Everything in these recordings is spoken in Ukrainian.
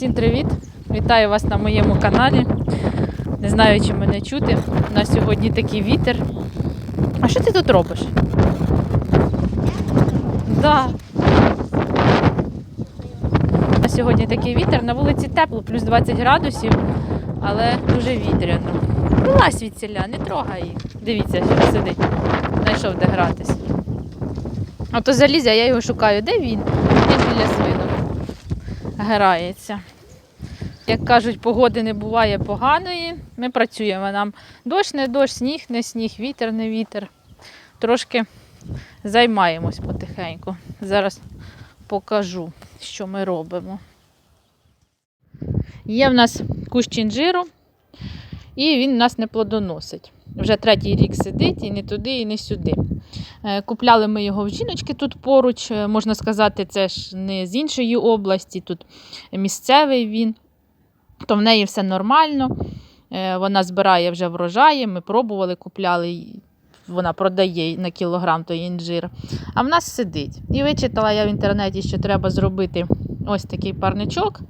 Всім привіт! Вітаю вас на моєму каналі. Не знаю, чи мене чути. У нас сьогодні такий вітер. А що ти тут робиш? Да. У нас сьогодні такий вітер. На вулиці тепло, плюс 20 градусів, але дуже вітряно. Вилазь від селя, не трогай їх. Дивіться, що сидить. Знайшов де гратись. А то залізя, я його шукаю. Де він? Він біля свинок. Грається. Як кажуть, погоди не буває поганої. Ми працюємо. Нам дощ, не дощ, сніг, не сніг, вітер, не вітер. Трошки займаємось потихеньку. Зараз покажу, що ми робимо. Є в нас кущ інжиру, і він нас не плодоносить. Вже третій рік сидить і не туди, і не сюди. Е, Купляли ми його в жіночки тут поруч. Е, Можна сказати, це ж не з іншої області, тут місцевий він. То в неї все нормально. Е, Вона збирає вже врожаї. Ми пробували, купляли. Вона продає на кілограм той інжир. А в нас сидить. І вичитала я в інтернеті, що треба зробити ось такий парничок,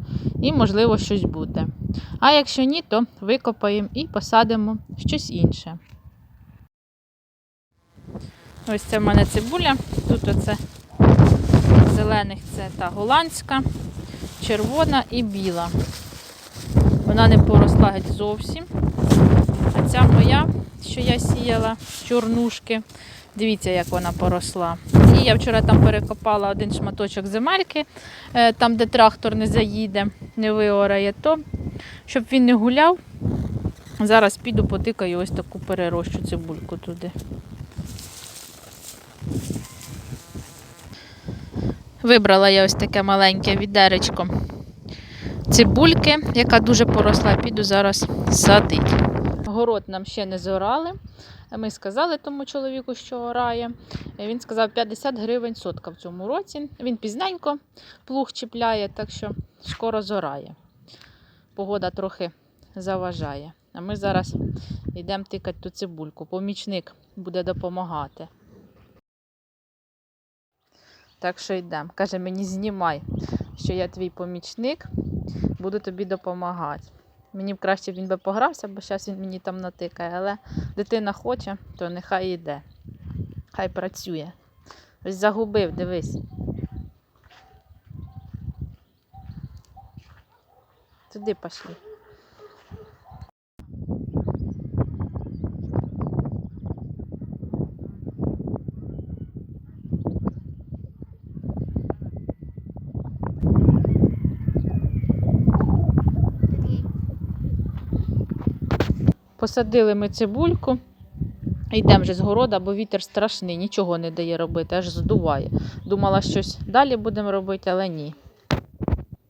і, можливо, щось буде. А якщо ні, то викопаємо і посадимо щось інше. Ось це в мене цибуля. Тут оце зелених це та голландська, червона і біла. Вона не поросла геть зовсім. А ця моя, що я сіяла, чорнушки. Дивіться, як вона поросла. І я вчора там перекопала один шматочок земельки, е, там, де трактор не заїде, не виорає, то щоб він не гуляв. Зараз піду потикаю ось таку перерощу цибульку туди. Вибрала я ось таке маленьке відеречко цибульки, яка дуже поросла, піду зараз садити. Город нам ще не зорали. Ми сказали тому чоловіку, що орає. Він сказав 50 гривень сотка в цьому році. Він пізненько плуг чіпляє, так що скоро зорає. Погода трохи заважає. А ми зараз йдемо тикати ту цибульку. Помічник буде допомагати. Так що йдемо. Каже, мені знімай, що я твій помічник, буду тобі допомагати. Мені б краще він би погрався, бо зараз він мені там натикає, але дитина хоче, то нехай йде. Хай працює. Ось загубив, дивись. Туди пішли. Посадили ми цибульку. Йдемо вже з города, бо вітер страшний, нічого не дає робити, аж здуває. Думала, щось далі будемо робити, але ні.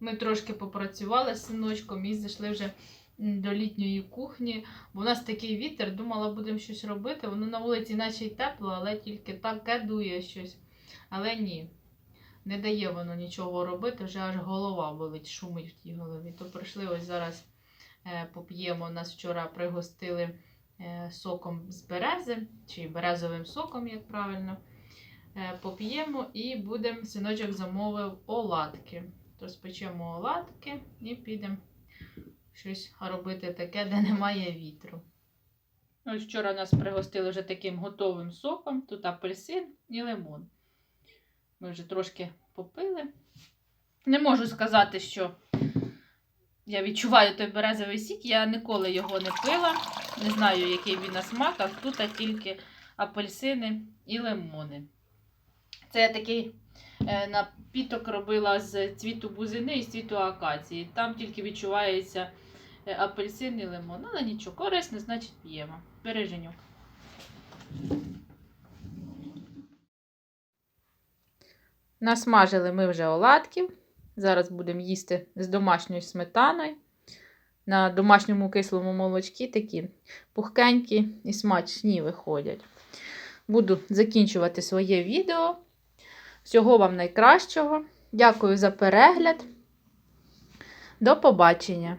Ми трошки попрацювали з синочком і зайшли вже до літньої кухні, бо у нас такий вітер, думала, будемо щось робити. Воно на вулиці наче й тепло, але тільки таке дує щось. Але ні, не дає воно нічого робити, вже аж голова болить, шумить в тій голові. То прийшли ось зараз поп'ємо. Нас вчора пригостили е, соком з берези, чи березовим соком, як правильно. Е, Поп'ємо і будемо, синочок замовив оладки. То спечемо оладки і підемо щось робити таке, де немає вітру. Ось вчора нас пригостили вже таким готовим соком. Тут апельсин і лимон. Ми вже трошки попили. Не можу сказати, що я відчуваю той березовий сік, я ніколи його не пила. Не знаю, який він на смак, а тут тільки апельсини і лимони. Це я такий е, напіток робила з цвіту бузини і з цвіту акації. Там тільки відчувається е, апельсин і лимон. Але нічого, корисне, значить п'ємо. Береженюк. Насмажили ми вже оладків. Зараз будемо їсти з домашньою сметаною. На домашньому кислому молочці такі пухкенькі і смачні виходять. Буду закінчувати своє відео. Всього вам найкращого. Дякую за перегляд. До побачення!